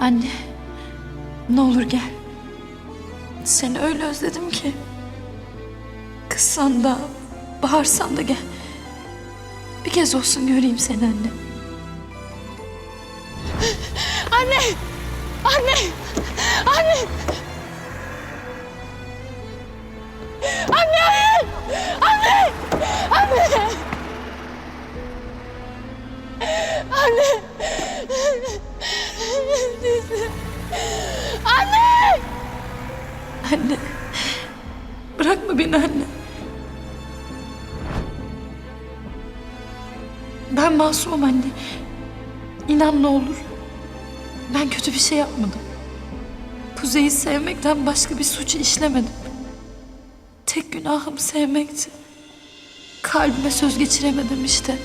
Anne, ne olur gel. Seni öyle özledim ki. Kızsan da, bağırsan da gel. Bir kez olsun göreyim seni anne. Anne! Anne! Anne! Anne! Anne! Anne! Anne! Anne, bırakma beni anne. Ben masumum anne. İnan ne olur. Ben kötü bir şey yapmadım. Kuzey'i sevmekten başka bir suç işlemedim. Tek günahım sevmekti. Kalbime söz geçiremedim işte.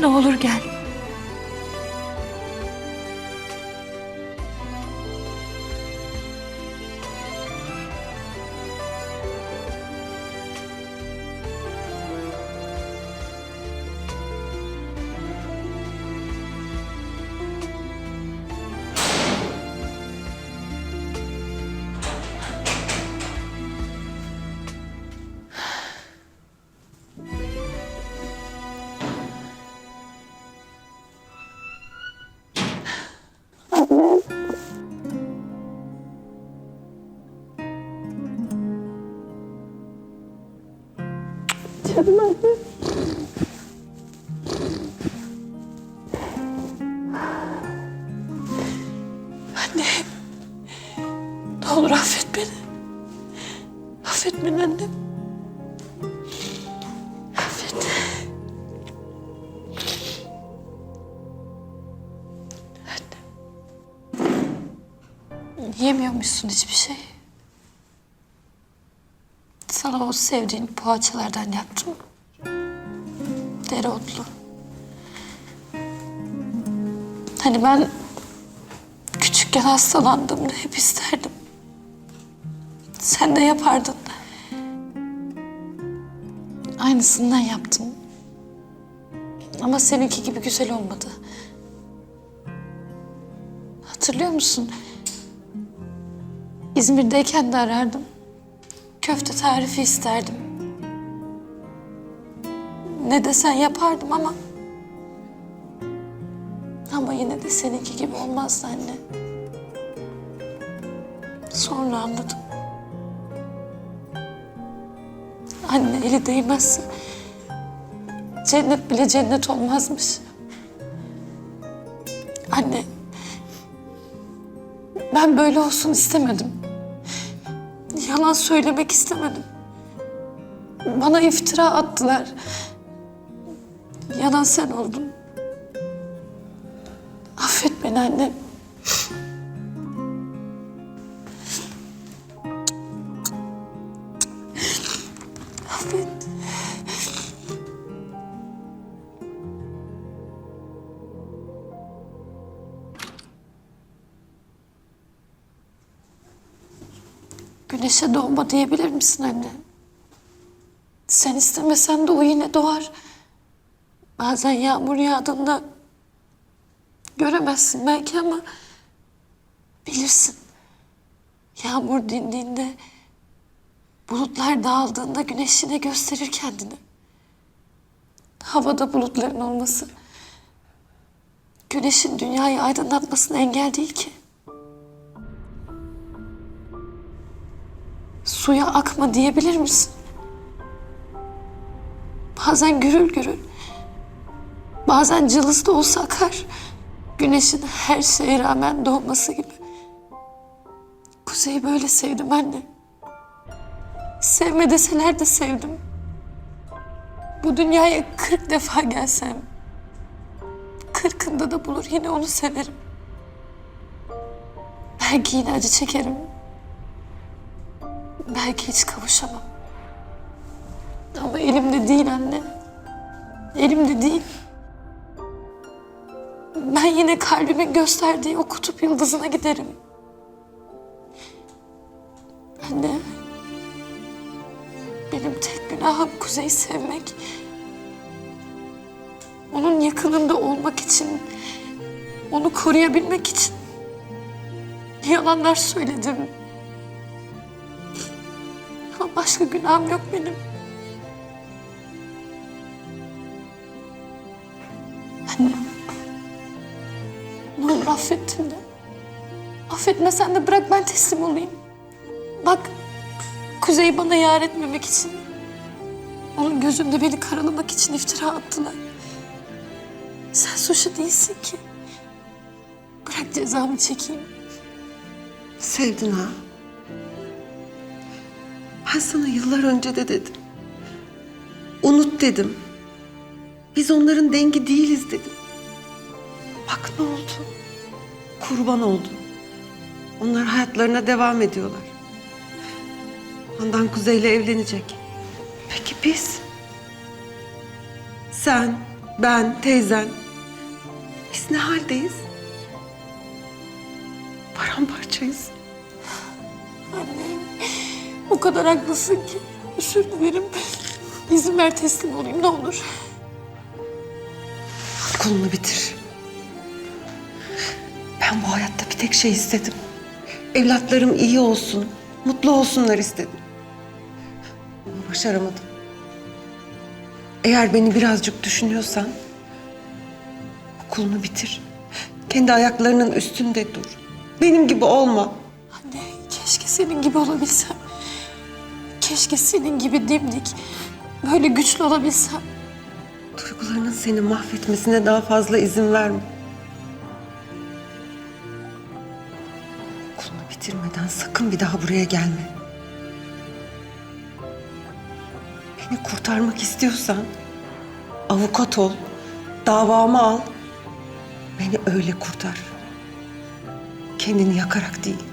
Ne olur gel. Anne. Ne olur affet beni. Affet beni annem. Affet. Anne. Yemiyormuşsun hiçbir şey. Sana o sevdiğin poğaçalardan yaptım. Dereotlu. Hani ben Küçükken hastalandığımda hep isterdim. Sen de yapardın. Aynısından yaptım. Ama seninki gibi güzel olmadı. Hatırlıyor musun? İzmir'deyken de arardım. Köfte tarifi isterdim. Ne desen yapardım ama... Ama yine de seninki gibi olmazdı anne. Sonra anladım. Anne eli değmezse cennet bile cennet olmazmış. Anne ben böyle olsun istemedim. Yalan söylemek istemedim. Bana iftira attılar. Yalan sen oldun. Affet beni anne. Güneşe doğma diyebilir misin anne? Sen istemesen de o yine doğar. Bazen yağmur yağdığında Göremezsin belki ama bilirsin. Yağmur dindiğinde, bulutlar dağıldığında güneş yine gösterir kendini. Havada bulutların olması, güneşin dünyayı aydınlatmasına engel değil ki. Suya akma diyebilir misin? Bazen gürül gürül, bazen cılız da olsa akar. Güneşin her şeye rağmen doğması gibi. Kuzey'i böyle sevdim anne. Sevme deseler de sevdim. Bu dünyaya kırk defa gelsem... ...kırkında da bulur yine onu severim. Belki yine acı çekerim. Belki hiç kavuşamam. Ama elimde değil anne. Elimde değil. Ben yine kalbimin gösterdiği o kutup yıldızına giderim. Anne. Benim tek günahım Kuzey'i sevmek. Onun yakınında olmak için, onu koruyabilmek için. Yalanlar söyledim. Başka günahım yok benim. Anne. Ne olur affettin de. Affetmesen de bırak ben teslim olayım. Bak Kuzey'i bana yar etmemek için. Onun gözünde beni karalamak için iftira attılar. Sen suçlu değilsin ki. Bırak cezamı çekeyim. Sevdin ha. Ben sana yıllar önce de dedim. Unut dedim. Biz onların dengi değiliz dedim. Bak ne oldu? Kurban oldu. Onlar hayatlarına devam ediyorlar. Ondan Kuzey'le evlenecek. Peki biz? Sen, ben, teyzen. Biz ne haldeyiz? Paramparçayız. Anne, o kadar haklısın ki. Özür dilerim. İzin ver teslim olayım ne olur. Okulunu bitir. Ben bu hayatta bir tek şey istedim. Evlatlarım iyi olsun, mutlu olsunlar istedim. Ama başaramadım. Eğer beni birazcık düşünüyorsan... ...okulunu bitir. Kendi ayaklarının üstünde dur. Benim gibi olma. Anne, keşke senin gibi olabilsem. Keşke senin gibi dimdik, böyle güçlü olabilsem. Duygularının seni mahvetmesine daha fazla izin verme. Okulunu bitirmeden sakın bir daha buraya gelme. Beni kurtarmak istiyorsan avukat ol, davamı al. Beni öyle kurtar. Kendini yakarak değil.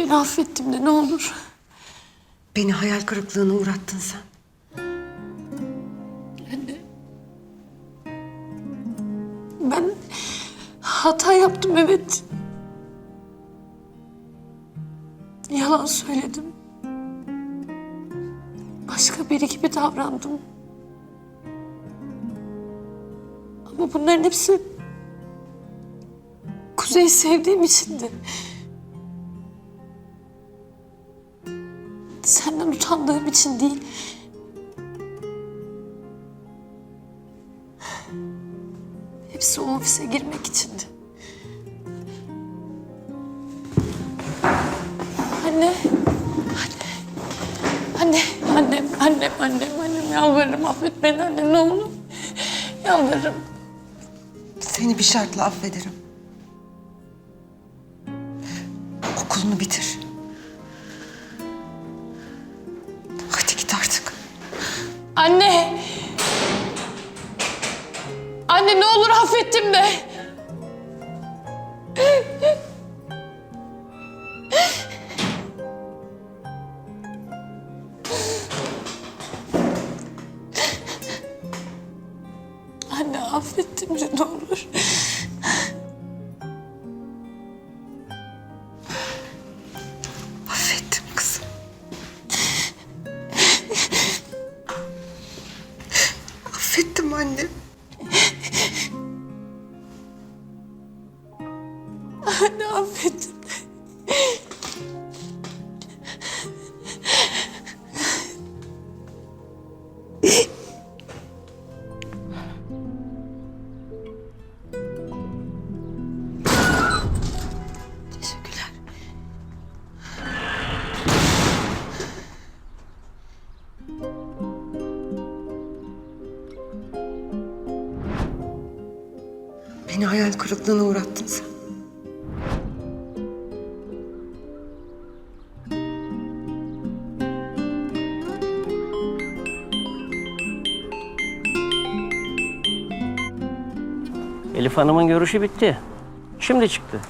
Beni affettim de ne olur. Beni hayal kırıklığına uğrattın sen. Anne. Ben hata yaptım evet. Yalan söyledim. Başka biri gibi davrandım. Ama bunların hepsi Kuzey'i sevdiğim içindi. Senden utandığım için değil. Hepsi o ofise girmek içindi. Anne. Anne. Anne. Annem, annem, annem, annem. Yalvarırım affet beni anne ne olur. Yalvarırım. Seni bir şartla affederim. Okulunu bitir. Anne. Anne ne olur affettim de. Affettim anne. Hayal kırıklığına uğrattın sen. Elif Hanım'ın görüşü bitti. Şimdi çıktı.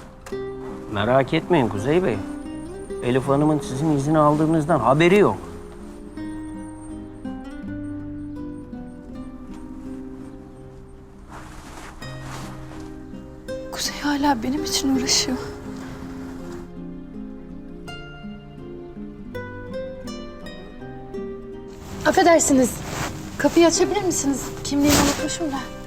Merak etmeyin Kuzey Bey. Elif Hanım'ın sizin izin aldığınızdan haberi yok. Hala benim için uğraşıyor. Affedersiniz. Kapıyı açabilir misiniz? Kimliğimi unutmuşum da.